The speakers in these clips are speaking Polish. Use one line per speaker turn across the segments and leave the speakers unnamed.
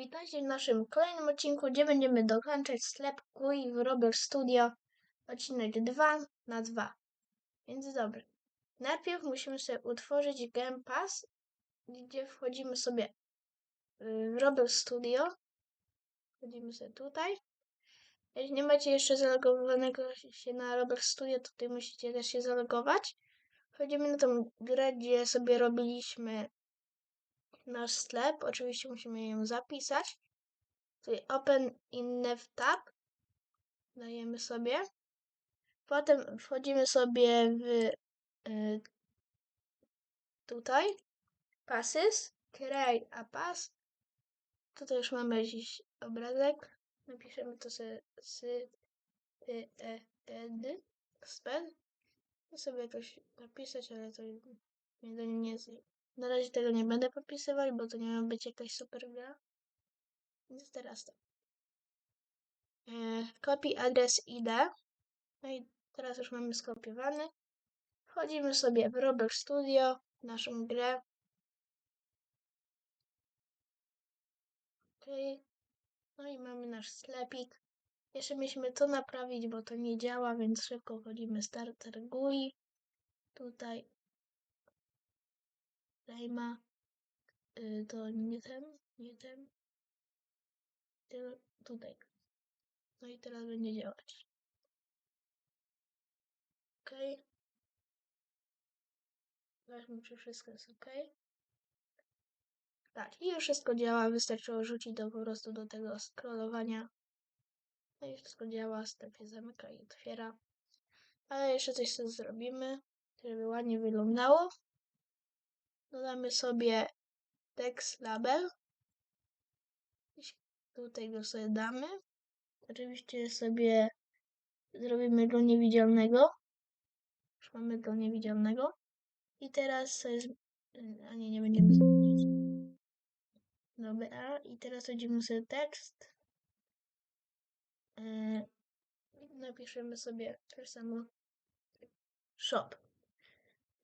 Witajcie w naszym kolejnym odcinku, gdzie będziemy dokończać sklep w Roblox Studio. Odcinek 2 na 2. Więc dobra. Najpierw musimy sobie utworzyć Game Pass, gdzie wchodzimy sobie y, w Roblox Studio. Wchodzimy sobie tutaj. Jeśli nie macie jeszcze zalogowanego się na Roblox Studio, to tutaj musicie też się zalogować. Wchodzimy na tą grę, gdzie sobie robiliśmy nasz sklep. Oczywiście musimy ją zapisać. Tutaj Open in Nav Tab. Dajemy sobie. Potem wchodzimy sobie w y, tutaj. Passes. Create a pass. Tutaj już mamy jakiś obrazek. Napiszemy to sobie z y, e, ed, sped. Chcę sobie jakoś napisać, ale to mnie do nie na razie tego nie będę podpisywać, bo to nie ma być jakaś super gra. Więc teraz to. E, copy adres ID. No i teraz już mamy skopiowany. Wchodzimy sobie w Roblox Studio, naszą grę. Ok. No i mamy nasz sklepik. Jeszcze mieliśmy to naprawić, bo to nie działa, więc szybko wchodzimy starter GUI. Tutaj Rejma. Y, to nie ten, nie ten. Tutaj. No i teraz będzie działać. Ok. Zobaczmy, czy wszystko jest ok. Tak, i już wszystko działa. Wystarczyło rzucić to po prostu do tego scrollowania. No i wszystko działa. Step się zamyka i otwiera. Ale jeszcze coś sobie zrobimy, żeby ładnie wyglądało. Dodamy sobie text label. Tutaj go sobie damy. Oczywiście sobie zrobimy go niewidzialnego. Już mamy go niewidzialnego. I teraz sobie... A nie, nie będziemy. Dobra, i teraz wchodzimy sobie tekst. Yy, napiszemy sobie tak samo shop.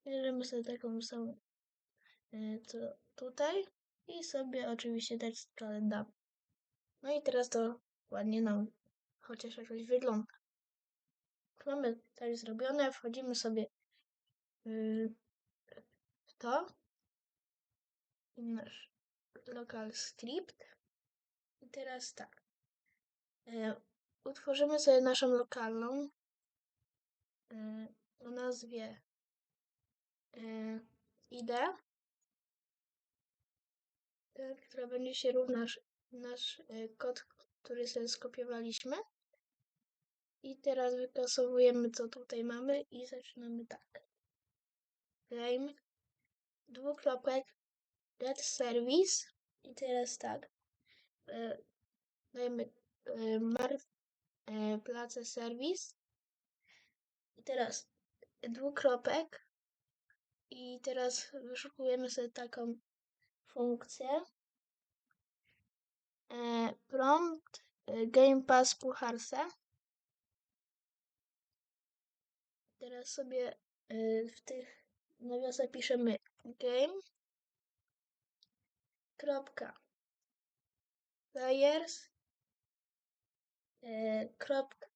Bierzemy sobie taką samą to tutaj i sobie oczywiście tekst dam. No i teraz to ładnie nam chociaż jakoś wygląda. Mamy tak zrobione, wchodzimy sobie w to i nasz local script. I teraz tak. Utworzymy sobie naszą lokalną o nazwie ID która będzie się równać nasz e, kod, który sobie skopiowaliśmy. I teraz wykasowujemy, co tutaj mamy i zaczynamy tak. Claim, dwukropek, get service i teraz tak. E, dajemy e, marw, place service i teraz dwukropek i teraz wyszukujemy sobie taką funkcję. E, prompt e, Game Pass Pucharse. Teraz sobie e, w tych nawiasach piszemy game. Kropka. Players. Kropka.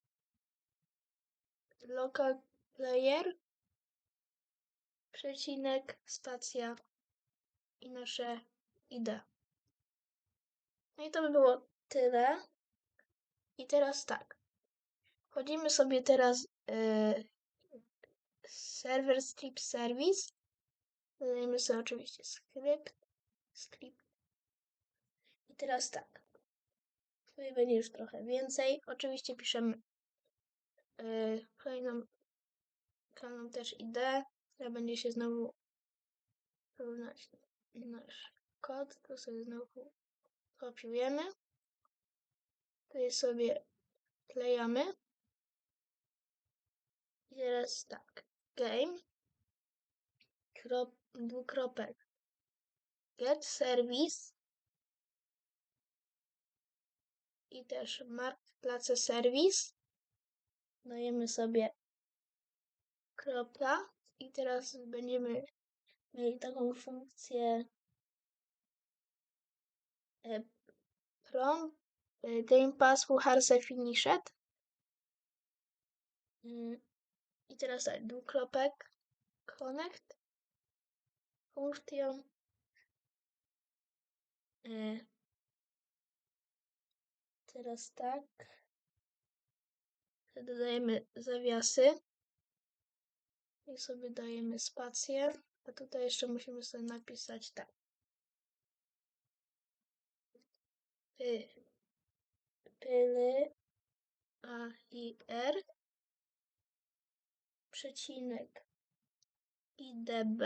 Local player. Przecinek stacja i nasze ID. No i to by było tyle. I teraz tak. Wchodzimy sobie teraz yy, server strip service. Dodajemy sobie oczywiście skrypt. Script. I teraz tak. Tutaj będzie już trochę więcej. Oczywiście piszemy yy, kolejną, kolejną też ID, która będzie się znowu równać nasz kod, to sobie znowu kopiujemy. Tutaj sobie klejamy. I teraz tak, game, krop, dwukropek, get service i też mark place service. Dajemy sobie kropla i teraz będziemy mieli taką funkcję e, from y, Game Pass Pucharse Finished. Y, I teraz tak, dwukropek, connect, function, y, teraz tak, dodajemy zawiasy i sobie dajemy spację, a tutaj jeszcze musimy sobie napisać tak. Py, pyly, a i r, przecinek idb,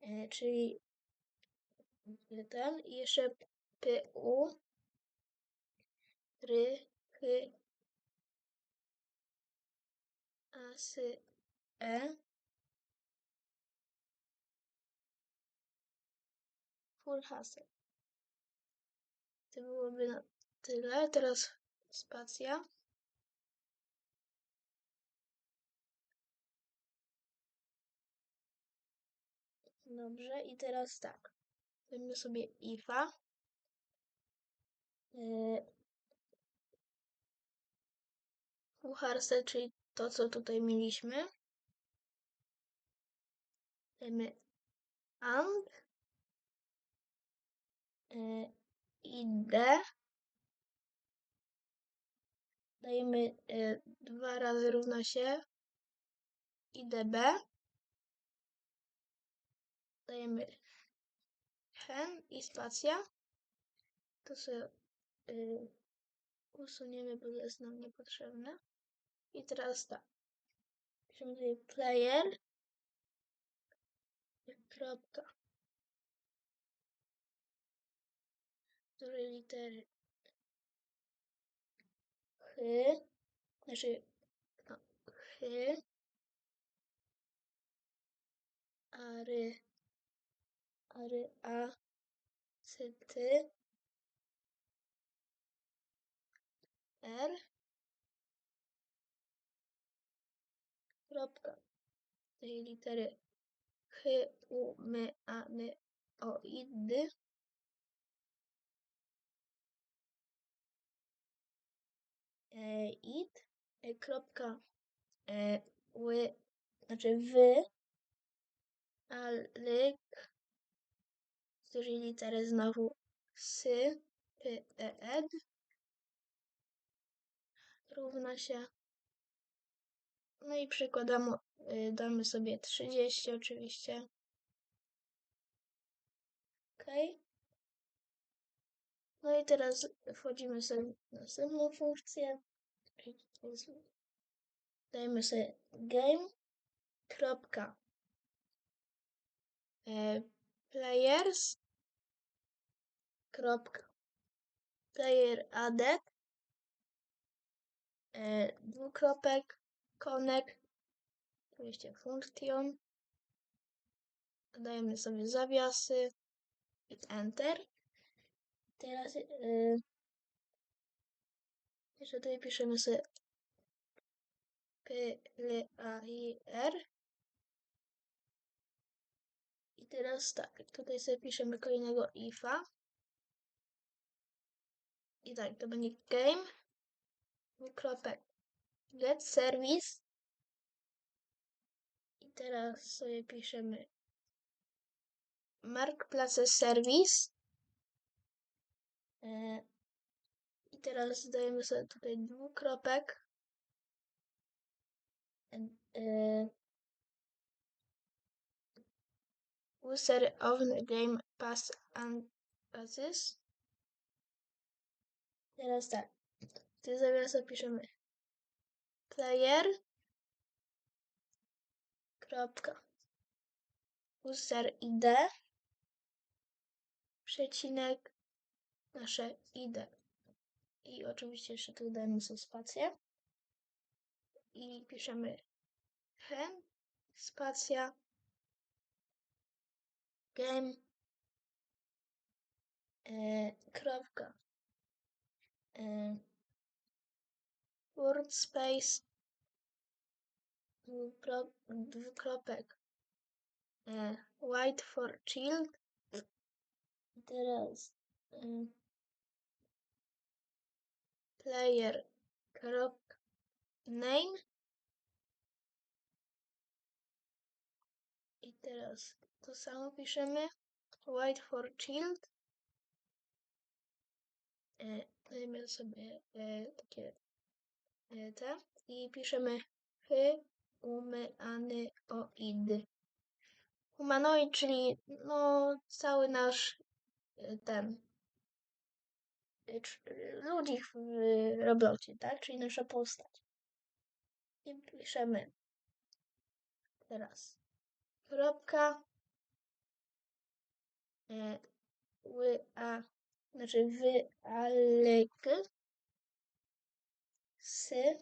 e, czyli ten i jeszcze pu, ry, chy, asy, e, full haseł. To byłoby na tyle. Teraz spacja. Dobrze, i teraz tak. Weźmy sobie ifa. Yy, czyli to, co tutaj mieliśmy. Dajmy and. Yy, id. Dajemy y, dwa razy równa się idb. Dajemy hen i spacja. To sobie y, usuniemy, bo jest nam niepotrzebne. I teraz tak. Piszemy tutaj player. Kropka. Dużej litery chy, znaczy no, chy, ary, ary, a, cyty, r, kropka, tej litery chy, u, my, a, ny, o, i, dy, it, e, kropka, e, ły, znaczy wy, a lyk, z dużej litery znowu sy, py, e, ed, równa się, no i przykładamy, y, damy sobie 30 oczywiście, ok. No i teraz wchodzimy sobie w następną funkcję. Dajmy sobie game. Kropka. E, players. Kropka. Player added. E, dwukropek. Connect. Oczywiście function. Dajemy sobie zawiasy i enter. Teraz yy, jeszcze tutaj piszemy sobie L, A, I, R. I teraz tak, tutaj sobie piszemy kolejnego ifa. I tak, to będzie game, kropek, get service. I teraz sobie piszemy marketplace service. E, I teraz dajemy sobie tutaj dwukropek. User of game pass and passes. Teraz tak. Tu zamiast piszemy player kropka user id przecinek nasze ID. I oczywiście jeszcze tu dajemy sobie spację. I piszemy hen, spacja, game, e, kropka, e, word space, dwukropek, e, white for child. Teraz mm, player krop name? I teraz to samo piszemy. White for child e, dajmy sobie e, takie e, te. I piszemy hy umy o id humanoid czyli no cały nasz e, ten e, cz- ludzi w Robloxie, tak? Czyli nasza postać. I piszemy teraz kropka e, ły, a, znaczy wy, alek sy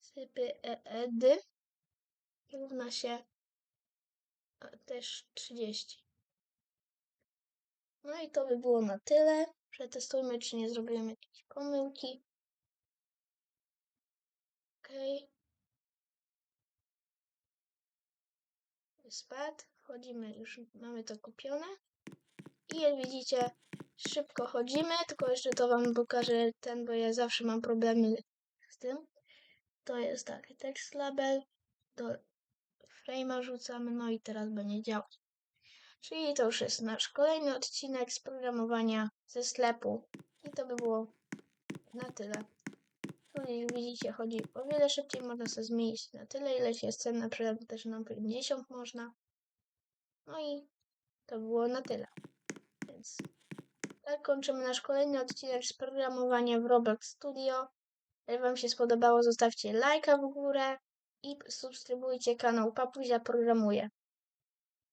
sypy e, równa się też 30. No i to by było na tyle. Przetestujmy, czy nie zrobiłem jakiejś pomyłki. Okej. Spadł. Wchodzimy, już mamy to kupione. I jak widzicie, szybko chodzimy, tylko jeszcze to wam pokażę ten, bo ja zawsze mam problemy z tym. To jest tak, text label, do frame'a rzucamy, no i teraz będzie działać. Czyli to już jest nasz kolejny odcinek z programowania ze sklepu. I to by było na tyle. Tu jak widzicie chodzi o wiele szybciej, można sobie zmienić na tyle ileś jest cen, na przykład też na 50 można. No i to było na tyle. Więc tak kończymy nasz kolejny odcinek z programowania w Roblox Studio. Jak Wam się spodobało, zostawcie lajka w górę i subskrybujcie kanał Papuzia Programuje.